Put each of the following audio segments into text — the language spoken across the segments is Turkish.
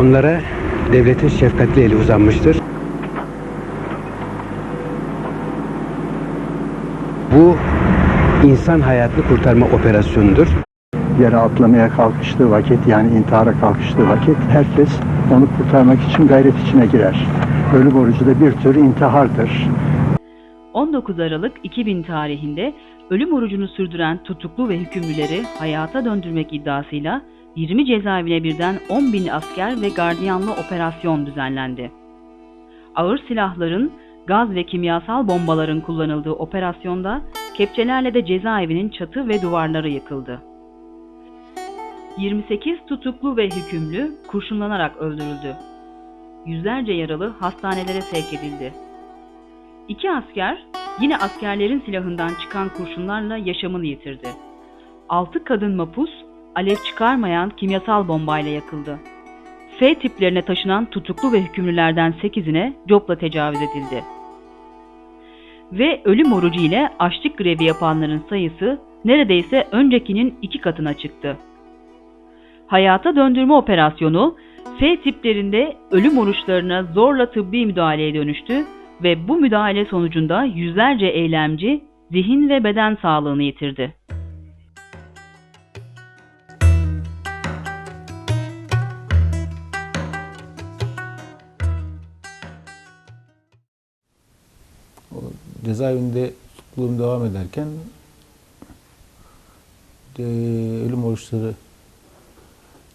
Onlara devletin şefkatli eli uzanmıştır. Bu insan hayatını kurtarma operasyonudur. yere atlamaya kalkıştığı vakit yani intihara kalkıştığı vakit herkes onu kurtarmak için gayret içine girer. Ölüm orucu da bir tür intihardır. 19 Aralık 2000 tarihinde ölüm orucunu sürdüren tutuklu ve hükümlüleri hayata döndürmek iddiasıyla 20 cezaevine birden 10 bin asker ve gardiyanlı operasyon düzenlendi. Ağır silahların, gaz ve kimyasal bombaların kullanıldığı operasyonda kepçelerle de cezaevinin çatı ve duvarları yıkıldı. 28 tutuklu ve hükümlü kurşunlanarak öldürüldü. Yüzlerce yaralı hastanelere sevk edildi. İki asker yine askerlerin silahından çıkan kurşunlarla yaşamını yitirdi. Altı kadın mapus alev çıkarmayan kimyasal bombayla yakıldı. F tiplerine taşınan tutuklu ve hükümlülerden 8'ine copla tecavüz edildi. Ve ölüm orucu ile açlık grevi yapanların sayısı neredeyse öncekinin iki katına çıktı. Hayata döndürme operasyonu F tiplerinde ölüm oruçlarına zorla tıbbi müdahaleye dönüştü ve bu müdahale sonucunda yüzlerce eylemci zihin ve beden sağlığını yitirdi. Cezaevinde tutukluğum devam ederken e, ölüm oruçları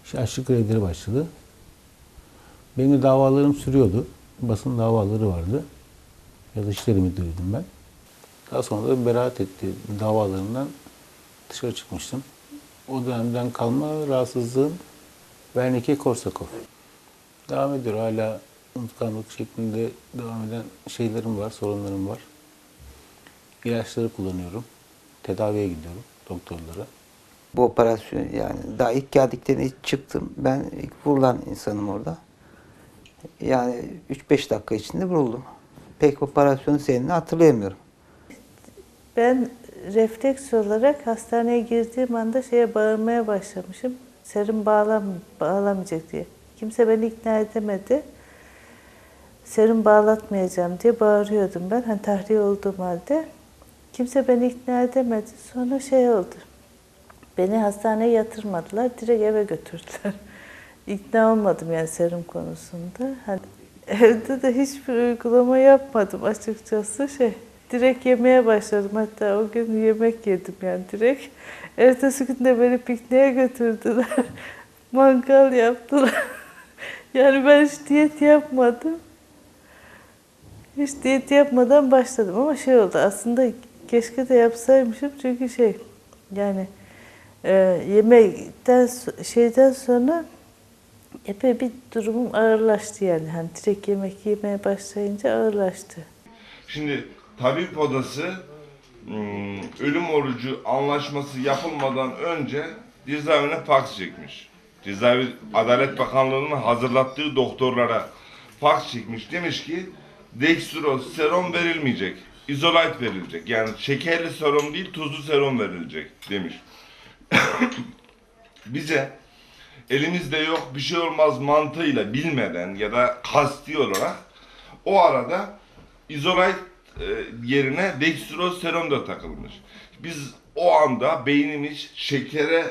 işte açlık başladı. Benim de davalarım sürüyordu. Basın davaları vardı. Ya da işleri müdürüydüm ben. Daha sonra da beraat etti davalarından dışarı çıkmıştım. O dönemden kalma rahatsızlığım Wernicke Korsakov. Devam ediyor hala unutkanlık şeklinde devam eden şeylerim var, sorunlarım var. İlaçları kullanıyorum. Tedaviye gidiyorum doktorlara. bu operasyon yani daha ilk geldiklerinde çıktım. Ben ilk vurulan insanım orada. Yani 3-5 dakika içinde vuruldum. Pek operasyonu seninle hatırlayamıyorum. Ben refleks olarak hastaneye girdiğim anda şeye bağırmaya başlamışım. Serum bağlam bağlamayacak diye. Kimse beni ikna edemedi. Serum bağlatmayacağım diye bağırıyordum ben. Hani tahliye olduğum halde. Kimse beni ikna edemedi. Sonra şey oldu. Beni hastaneye yatırmadılar. Direkt eve götürdüler. İkna olmadım yani serum konusunda. Hani evde de hiçbir uygulama yapmadım açıkçası. Şey, direkt yemeye başladım. Hatta o gün yemek yedim yani direkt. Ertesi gün de beni pikniğe götürdüler. Mangal yaptılar. yani ben hiç diyet yapmadım. Hiç diyet yapmadan başladım ama şey oldu aslında keşke de yapsaymışım çünkü şey yani e, yemekten şeyden sonra epey bir durumum ağırlaştı yani hani direkt yemek yemeye başlayınca ağırlaştı. Şimdi tabip odası hmm, ölüm orucu anlaşması yapılmadan önce cezaevine faks çekmiş. Cezaevi Adalet Bakanlığı'nın hazırlattığı doktorlara faks çekmiş. Demiş ki dextroz serum verilmeyecek. İzolayt verilecek. Yani şekerli serum değil tuzlu serum verilecek demiş. Bize elimizde yok bir şey olmaz mantığıyla bilmeden ya da kasti olarak o arada izolayt e, yerine dextroz serum da takılmış. Biz o anda beynimiz şekere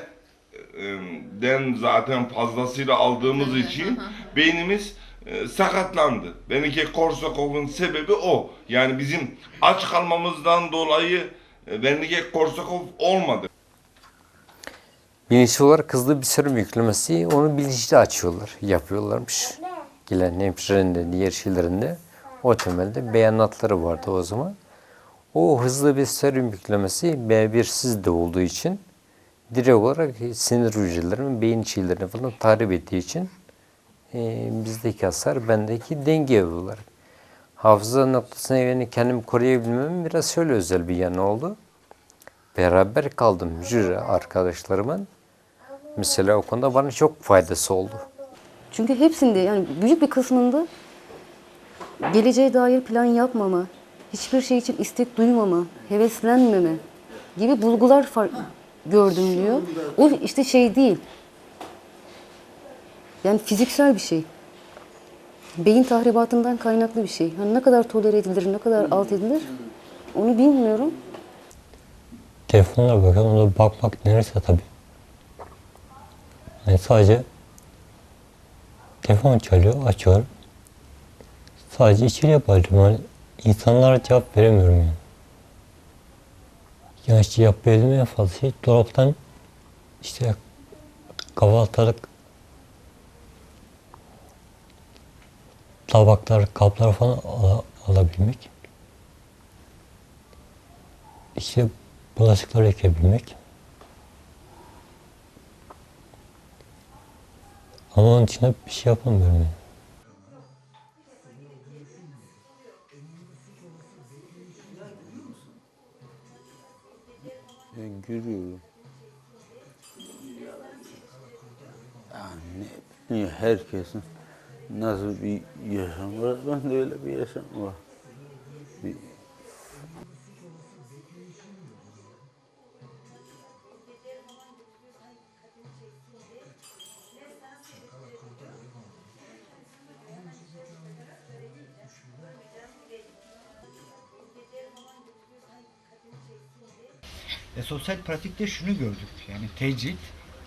e, den zaten fazlasıyla aldığımız için beynimiz e, sakatlandı. Benimki Korsakov'un sebebi o. Yani bizim aç kalmamızdan dolayı e, Korsakov olmadı. Bilinçli olarak hızlı bir serum yüklemesi onu bilinçli açıyorlar, yapıyorlarmış. Gelen hemşirenin diğer şeylerin de o temelde beyanatları vardı o zaman. O hızlı bir serum yüklemesi B1'siz de olduğu için direkt olarak sinir hücrelerinin beyin çiğlerini falan tahrip ettiği için e, bizdeki hasar bendeki denge olarak. Hafıza noktasına yani kendimi koruyabilmemin biraz şöyle özel bir yanı oldu. Beraber kaldım jüri arkadaşlarımın. Mesela o konuda bana çok faydası oldu. Çünkü hepsinde yani büyük bir kısmında geleceğe dair plan yapmama, hiçbir şey için istek duymama, heveslenmeme gibi bulgular gördüm diyor. O işte şey değil. Yani fiziksel bir şey. Beyin tahribatından kaynaklı bir şey. Hani ne kadar tolere edilir, ne kadar alt edilir onu bilmiyorum. Telefonla bakalım da bakmak neresi tabii. Yani sadece telefon çalıyor, açıyor. Sadece içeriye bakıyorum. Yani insanlara cevap veremiyorum yani. Yani işte yapabildiğim en fazla şey dolaptan işte kahvaltılık tabaklar, kaplar falan ala- alabilmek. İşte bulaşıkları yıkayabilmek. Ama onun için bir şey yapamıyorum yani. Ben görüyorum. Yani ne bileyim, herkesin nasıl bir yaşam var, ben de öyle bir yaşam var. Bir E, sosyal pratikte şunu gördük. Yani tecrit,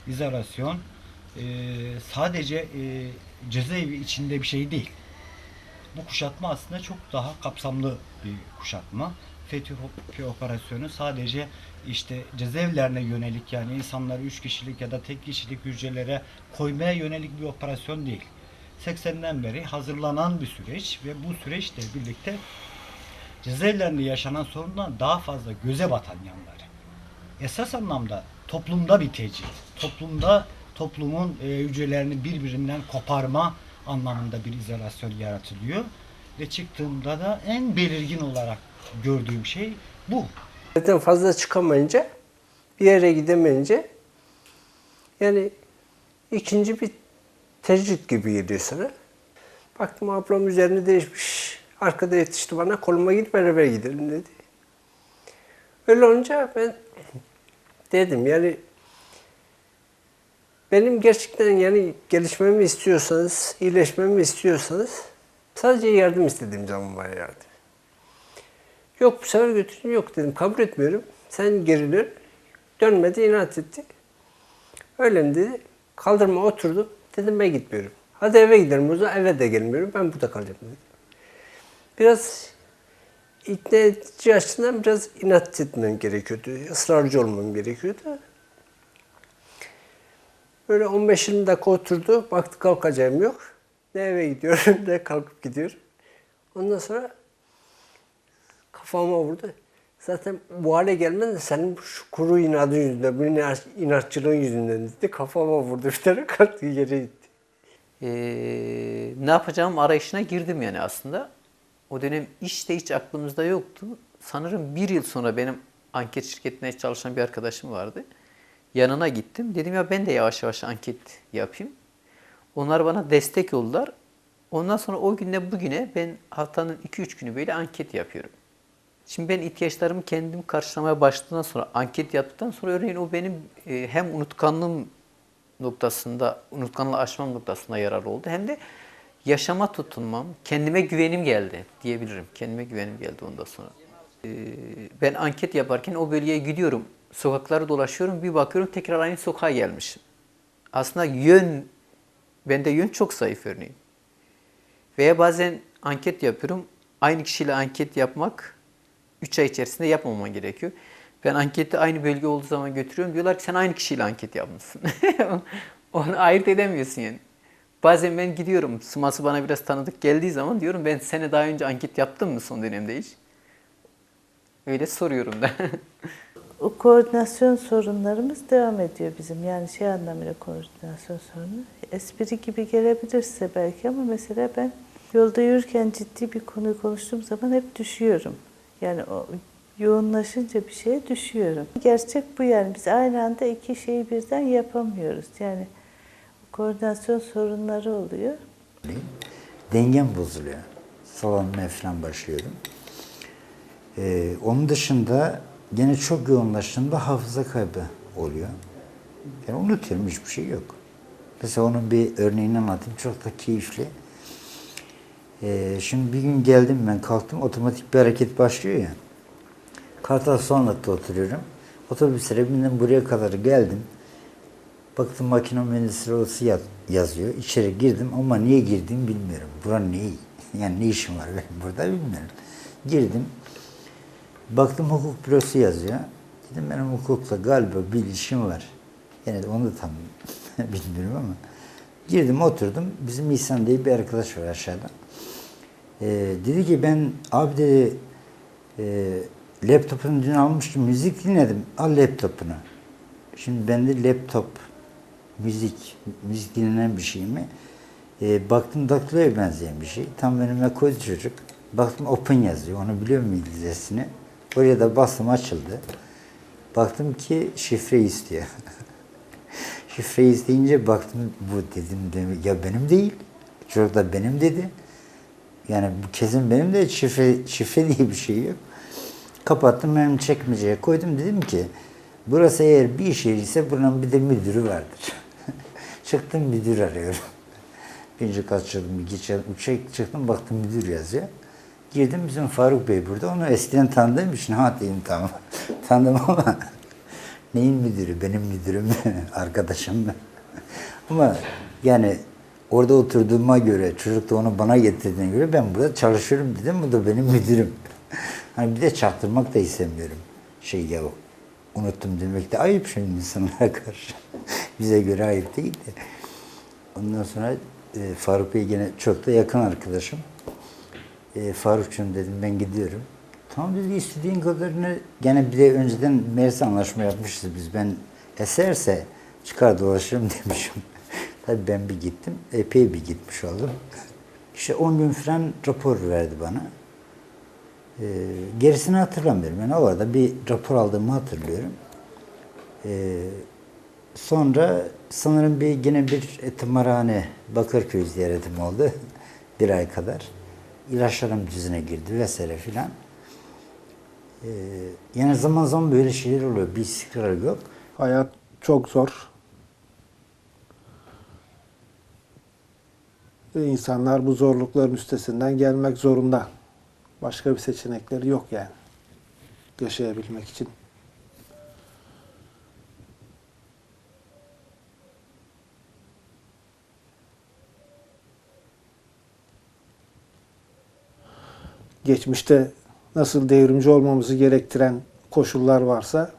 izolasyon e, sadece e, cezaevi içinde bir şey değil. Bu kuşatma aslında çok daha kapsamlı bir kuşatma. FETÖ operasyonu sadece işte cezaevlerine yönelik yani insanları üç kişilik ya da tek kişilik hücrelere koymaya yönelik bir operasyon değil. 80'den beri hazırlanan bir süreç ve bu süreçle birlikte cezaevlerinde yaşanan sorundan daha fazla göze batan yanları esas anlamda toplumda bir tecrit, toplumda toplumun e, hücrelerini birbirinden koparma anlamında bir izolasyon yaratılıyor. Ve çıktığımda da en belirgin olarak gördüğüm şey bu. Zaten fazla çıkamayınca, bir yere gidemeyince yani ikinci bir tecrit gibi geliyor sana. Baktım ablam üzerini değişmiş. Arkada yetişti bana koluma git beraber gidelim dedi. Öyle olunca ben dedim yani benim gerçekten yani gelişmemi istiyorsanız, iyileşmemi istiyorsanız sadece yardım istediğim zaman bana yardım. Yok bu sefer götürün yok dedim. Kabul etmiyorum. Sen geri dön. Dönmedi inat etti. Öyle mi dedi. Kaldırma oturdu. Dedim ben gitmiyorum. Hadi eve gidelim o zaman eve de gelmiyorum. Ben burada kalacağım dedi. Biraz ikna edici açısından biraz inat etmem gerekiyordu. Israrcı olmam gerekiyordu. Böyle 15-20 dakika oturdu. Baktı kalkacağım yok. Ne eve gidiyorum ne kalkıp gidiyorum. Ondan sonra kafama vurdu. Zaten bu hale gelmen de senin şu kuru inadın yüzünden, bu inat- inatçılığın yüzünden dedi. Kafama vurdu bir tane kalktı yere gitti. Ee, ne yapacağım arayışına girdim yani aslında. O dönem iş de hiç aklımızda yoktu. Sanırım bir yıl sonra benim anket şirketine çalışan bir arkadaşım vardı. Yanına gittim. Dedim ya ben de yavaş yavaş anket yapayım. Onlar bana destek oldular. Ondan sonra o günden bugüne ben haftanın 2-3 günü böyle anket yapıyorum. Şimdi ben ihtiyaçlarımı kendim karşılamaya başladığından sonra, anket yaptıktan sonra örneğin o benim e, hem unutkanlığım noktasında, unutkanlığı aşmam noktasında yararlı oldu. Hem de yaşama tutunmam, kendime güvenim geldi diyebilirim. Kendime güvenim geldi ondan sonra. Ee, ben anket yaparken o bölgeye gidiyorum. Sokakları dolaşıyorum. Bir bakıyorum tekrar aynı sokağa gelmişim. Aslında yön, bende yön çok zayıf örneğin. Veya bazen anket yapıyorum. Aynı kişiyle anket yapmak 3 ay içerisinde yapmaman gerekiyor. Ben anketi aynı bölge olduğu zaman götürüyorum. Diyorlar ki sen aynı kişiyle anket yapmışsın. Onu ayırt edemiyorsun yani. Bazen ben gidiyorum. Sıması bana biraz tanıdık geldiği zaman diyorum ben sene daha önce anket yaptım mı son dönemde hiç? Öyle soruyorum da. O koordinasyon sorunlarımız devam ediyor bizim. Yani şey anlamıyla koordinasyon sorunu. Espri gibi gelebilir size belki ama mesela ben yolda yürürken ciddi bir konuyu konuştuğum zaman hep düşüyorum. Yani o yoğunlaşınca bir şeye düşüyorum. Gerçek bu yani. Biz aynı anda iki şeyi birden yapamıyoruz. Yani koordinasyon sorunları oluyor. Dengem bozuluyor. Sallanmaya falan başlıyorum. Ee, onun dışında gene çok yoğunlaştığımda hafıza kaybı oluyor. Yani unutuyorum hiçbir şey yok. Mesela onun bir örneğini anlatayım. Çok da keyifli. Ee, şimdi bir gün geldim ben kalktım otomatik bir hareket başlıyor ya. Kartal Sonlat'ta oturuyorum. Otobüslere bindim buraya kadar geldim. Baktım makine mühendisleri odası yaz- yazıyor. İçeri girdim ama niye girdiğimi bilmiyorum. Buranın neyi? Yani ne işim var benim burada bilmiyorum. Girdim. Baktım hukuk bürosu yazıyor. Dedim benim hukukla galiba bir ilişkim var. De onu da tam bilmiyorum ama. Girdim oturdum. Bizim İhsan diye bir arkadaş var aşağıda. Ee, dedi ki ben abi dedi e, laptopunu dün almıştım müzik dinledim. Al laptopunu. Şimdi bende laptop müzik, müzik dinlenen bir şey mi? E, baktım daktiloya benzeyen bir şey. Tam önüme koydu çocuk. Baktım open yazıyor. Onu biliyor mu İngilizcesini? Oraya da bastım açıldı. Baktım ki şifre istiyor. şifre isteyince baktım bu dedim demek ya benim değil. Çocuk da benim dedi. Yani bu kesin benim de şifre, şifre diye bir şey yok. Kapattım benim çekmeceye koydum dedim ki burası eğer bir iş ise buranın bir de müdürü vardır. Çıktım müdür arıyorum. Birinci kat çıktım, üçe çıktım baktım müdür yazıyor. Girdim bizim Faruk Bey burada. Onu eskiden tanıdığım için ha dedim tamam. Tanıdım ama neyin müdürü? Benim müdürüm, arkadaşım mı? ama yani orada oturduğuma göre, çocuk da onu bana getirdiğine göre ben burada çalışıyorum dedim. Bu da benim müdürüm. hani bir de çaktırmak da istemiyorum. Şey ya unuttum demek de ayıp şimdi insanlara karşı. Bize göre ayıp değil de. Ondan sonra e, Faruk Bey gene çok da yakın arkadaşım. E, Faruk'cum dedim ben gidiyorum. Tamam dedi istediğin kadarını gene bir de önceden meğerse anlaşma yapmışız biz. Ben eserse çıkar dolaşırım demişim. Tabii ben bir gittim. Epey bir gitmiş oldum. İşte 10 gün falan rapor verdi bana. E, gerisini hatırlamıyorum. Yani orada bir rapor aldığımı hatırlıyorum. E, sonra sanırım bir yine bir tımarhane Bakırköy ziyaretim oldu. bir ay kadar. İlaçlarım düzene girdi vesaire filan. Ee, yani zaman zaman böyle şeyler oluyor. Bir istikrar yok. Hayat çok zor. Ve insanlar bu zorlukların üstesinden gelmek zorunda. Başka bir seçenekleri yok yani. Yaşayabilmek için. Geçmişte nasıl devrimci olmamızı gerektiren koşullar varsa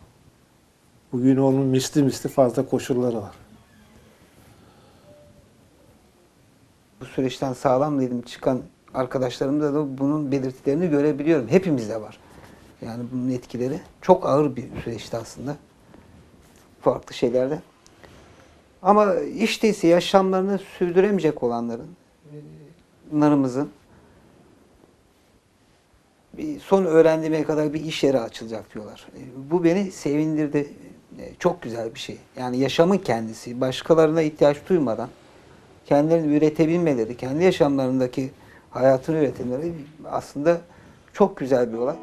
bugün onun misli misli fazla koşulları var. Bu süreçten sağlam dedim çıkan arkadaşlarımda da bunun belirtilerini görebiliyorum. Hepimizde var. Yani bunun etkileri çok ağır bir süreçti aslında. Farklı şeylerde. Ama işte ise yaşamlarını sürdüremeyecek olanların, e, narımızın son öğrendiğime kadar bir iş yeri açılacak diyorlar. E, Bu beni sevindirdi. E, Çok güzel bir şey. Yani yaşamın kendisi, başkalarına ihtiyaç duymadan kendilerini üretebilmeleri, kendi yaşamlarındaki hayatını üretenleri aslında çok güzel bir olay.